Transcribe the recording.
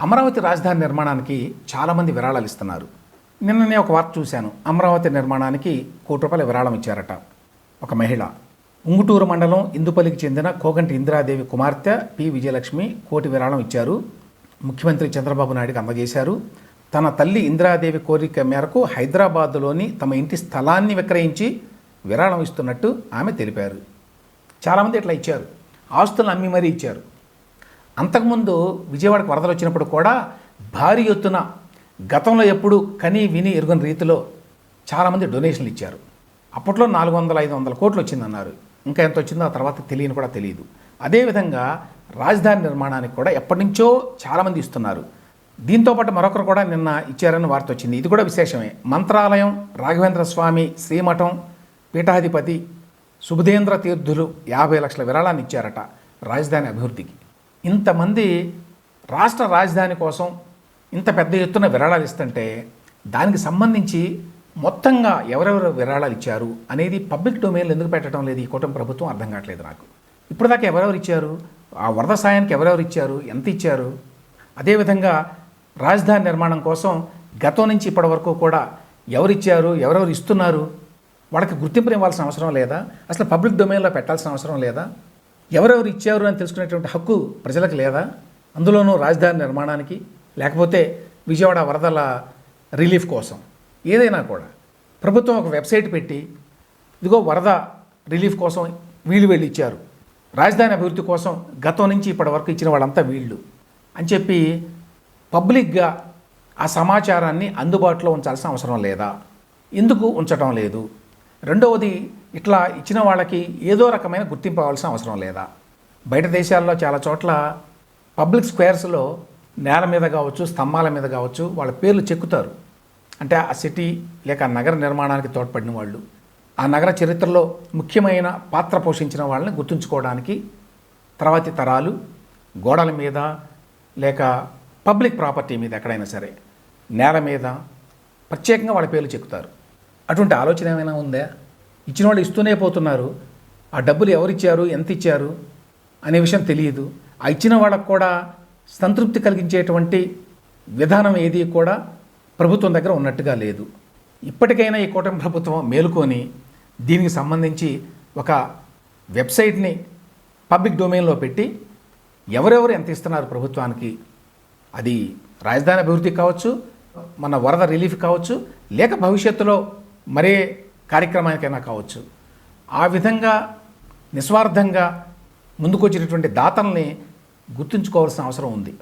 అమరావతి రాజధాని నిర్మాణానికి చాలామంది విరాళాలు ఇస్తున్నారు. నిన్ననే ఒక వార్త చూశాను. అమరావతి నిర్మాణానికి కోటి రూపాయల విరాళం ఇచ్చారట ఒక మహిళ. ఉంగుటూరు మండలం ఇందుపల్లికి చెందిన కోగంటి ఇందిరాదేవి కుమార్తె పి. విజయలక్ష్మి కోటి విరాళం ఇచ్చారు. ముఖ్యమంత్రి చంద్రబాబు నాయుడుకి అందజేశారు. తన తల్లి ఇందిరాదేవి కోరిక మేరకు హైదరాబాద్లోని తమ ఇంటి స్థలాన్ని విక్రయించి విరాళం ఇస్తున్నట్టు ఆమె తెలిపారు. చాలామంది ఇట్లా ఇచ్చారు. ఆస్తులను అమ్మి మరీ ఇచ్చారు. అంతకుముందు విజయవాడకు వరదలు వచ్చినప్పుడు కూడా భారీ ఎత్తున గతంలో ఎప్పుడు కని విని ఎరుగని రీతిలో చాలామంది డొనేషన్లు ఇచ్చారు. అప్పట్లో నాలుగు వందల ఐదు వందల కోట్లు వచ్చిందన్నారు. ఇంకా ఎంత వచ్చిందో ఆ తర్వాత తెలియని కూడా తెలియదు. అదేవిధంగా రాజధాని నిర్మాణానికి కూడా ఎప్పటి నుంచో చాలామంది ఇస్తున్నారు. దీంతోపాటు మరొకరు కూడా నిన్న ఇచ్చారని వార్త వచ్చింది. ఇది కూడా విశేషమే. మంత్రాలయం రాఘవేంద్ర స్వామి శ్రీమఠం పీఠాధిపతి సుబుధేంద్ర తీర్థులు యాభై లక్షల విరాళాన్ని ఇచ్చారట రాజధాని అభివృద్ధికి. ఇంతమంది రాష్ట్ర రాజధాని కోసం ఇంత పెద్ద ఎత్తున విరాళాలు ఇస్తుంటే దానికి సంబంధించి మొత్తంగా ఎవరెవరు విరాళాలు ఇచ్చారు అనేది పబ్లిక్ డొమైన్లో ఎందుకు పెట్టడం లేదు? ఈ కూటమి ప్రభుత్వం అర్థం కావట్లేదు నాకు. ఇప్పుడు దాకా ఎవరెవరు ఇచ్చారు? ఆ వరద సాయానికి ఎవరెవరు ఇచ్చారు? ఎంత ఇచ్చారు? అదేవిధంగా రాజధాని నిర్మాణం కోసం గతం నుంచి ఇప్పటి వరకు కూడా ఎవరిచ్చారు ఎవరెవరు ఇస్తున్నారు? వాళ్ళకి గుర్తింపునివ్వాల్సిన అవసరం లేదా? అసలు పబ్లిక్ డొమైన్లో పెట్టాల్సిన అవసరం లేదా? ఎవరెవరు ఇచ్చేవారు అని తెలుసుకునేటువంటి హక్కు ప్రజలకు లేదా? అందులోనూ రాజధాని నిర్మాణానికి లేకపోతే విజయవాడ వరదల రిలీఫ్ కోసం. ఏదైనా కూడా. ప్రభుత్వం ఒక వెబ్సైట్ పెట్టి ఇదిగో వరద రిలీఫ్ కోసం వీళ్ళు వీళ్ళు ఇచ్చారు. రాజధాని అభివృద్ధి కోసం గతం నుంచి ఇప్పటి వరకు ఇచ్చిన వాళ్ళంతా వీళ్ళు అని చెప్పి పబ్లిక్గా ఆ సమాచారాన్ని అందుబాటులో ఉంచాల్సిన అవసరం లేదా? ఎందుకు ఉంచటం లేదు? రెండవది ఇట్లా ఇచ్చిన వాళ్ళకి ఏదో రకమైన గుర్తింపు అవ్వాల్సిన అవసరం లేదా? బయట దేశాల్లో చాలా చోట్ల పబ్లిక్ స్క్వేర్స్లో నేల మీద కావచ్చు స్తంభాల మీద కావచ్చు వాళ్ళ పేర్లు చెక్కుతారు. అంటే ఆ సిటీ లేక ఆ నగర నిర్మాణానికి తోడ్పడిన వాళ్ళు ఆ నగర చరిత్రలో ముఖ్యమైన పాత్ర పోషించిన వాళ్ళని గుర్తుంచుకోవడానికి తర్వాతి తరాలు గోడల మీద లేక పబ్లిక్ ప్రాపర్టీ మీద ఎక్కడైనా సరే నేల మీద ప్రత్యేకంగా వాళ్ళ పేర్లు చెక్కుతారు. అటువంటి ఆలోచన ఏమైనా ఉందా? ఇచ్చిన వాళ్ళు ఇస్తూనే పోతున్నారు. ఆ డబ్బులు ఎవరిచ్చారు? ఎంత ఇచ్చారు అనే విషయం తెలియదు. ఆ ఇచ్చిన వాళ్ళకు కూడా సంతృప్తి కలిగించేటువంటి విధానం ఏది కూడా ప్రభుత్వం దగ్గర ఉన్నట్టుగా లేదు. ఇప్పటికైనా ఈ కూటమి ప్రభుత్వం మేలుకొని దీనికి సంబంధించి ఒక వెబ్సైట్ని పబ్లిక్ డొమైన్లో పెట్టి ఎవరెవరు ఎంత ఇస్తున్నారు ప్రభుత్వానికి? అది రాజధాని అభివృద్ధి కావచ్చు మన వరద రిలీఫ్ కావచ్చు లేక భవిష్యత్తులో మరే కార్యక్రమానికైనా కావచ్చు. ఆ విధంగా నిస్వార్థంగా ముందుకొచ్చినటువంటి దాతల్ని గుర్తుంచుకోవాల్సిన అవసరం ఉంది.